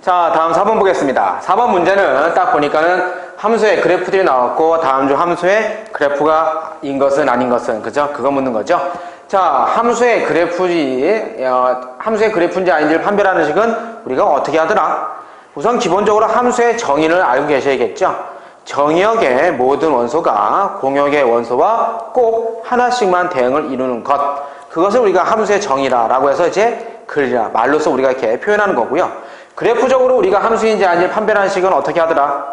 자, 다음 4번 보겠습니다. 4번 문제는 딱 보니까는 함수의 그래프들이 나왔고 다음 중 함수의 그래프가 인 것은 아닌 것은 그죠? 그거 묻는 거죠. 자, 함수의 그래프지 어, 함수의 그래프인지 아닌지를 판별하는 식은 우리가 어떻게 하더라? 우선 기본적으로 함수의 정의를 알고 계셔야겠죠. 정의역의 모든 원소가 공역의 원소와 꼭 하나씩만 대응을 이루는 것. 그것을 우리가 함수의 정의라라고 해서 이제 글이라 말로서 우리가 이렇게 표현하는 거고요. 그래프적으로 우리가 함수인지 아닌지 판별하는 식은 어떻게 하더라?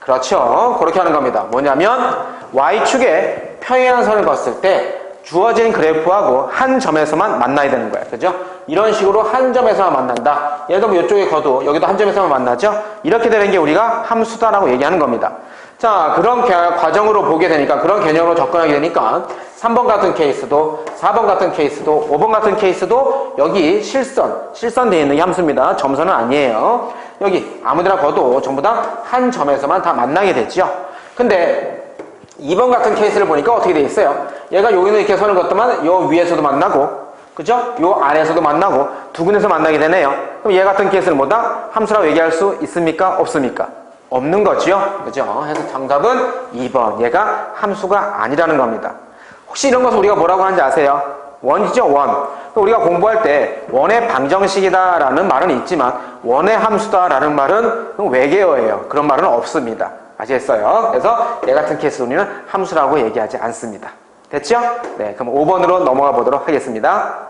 그렇죠. 그렇게 하는 겁니다. 뭐냐면 y축에 평행선을 걷을 때 주어진 그래프하고 한 점에서만 만나야 되는 거예요. 그죠? 이런 식으로 한 점에서만 만난다. 예를 들면 이쪽에 거도 여기도 한 점에서만 만나죠? 이렇게 되는 게 우리가 함수다라고 얘기하는 겁니다. 자, 그런 개- 과정으로 보게 되니까, 그런 개념으로 접근하게 되니까, 3번 같은 케이스도, 4번 같은 케이스도, 5번 같은 케이스도, 여기 실선, 실선되어 있는 게 함수입니다. 점선은 아니에요. 여기 아무데나 거도 전부 다 한 점에서만 다 만나게 되죠. 근데, 2번 같은 케이스를 보니까 어떻게 돼 있어요? 얘가 여기는 이렇게 선을 걷더만, 요 위에서도 만나고, 그죠? 요 아래에서도 만나고, 두 군데서 만나게 되네요. 그럼 얘 같은 케이스는 뭐다? 함수라고 얘기할 수 있습니까? 없습니까? 없는 거죠. 그죠? 그래서 정답은 2번. 얘가 함수가 아니라는 겁니다. 혹시 이런 것을 우리가 뭐라고 하는지 아세요? 원이죠, 원. 우리가 공부할 때 원의 방정식이다라는 말은 있지만 원의 함수다라는 말은 외계어예요. 그런 말은 없습니다. 아시겠어요? 그래서 얘 같은 케이스 우리는 함수라고 얘기하지 않습니다. 됐죠? 네, 그럼 5번으로 넘어가 보도록 하겠습니다.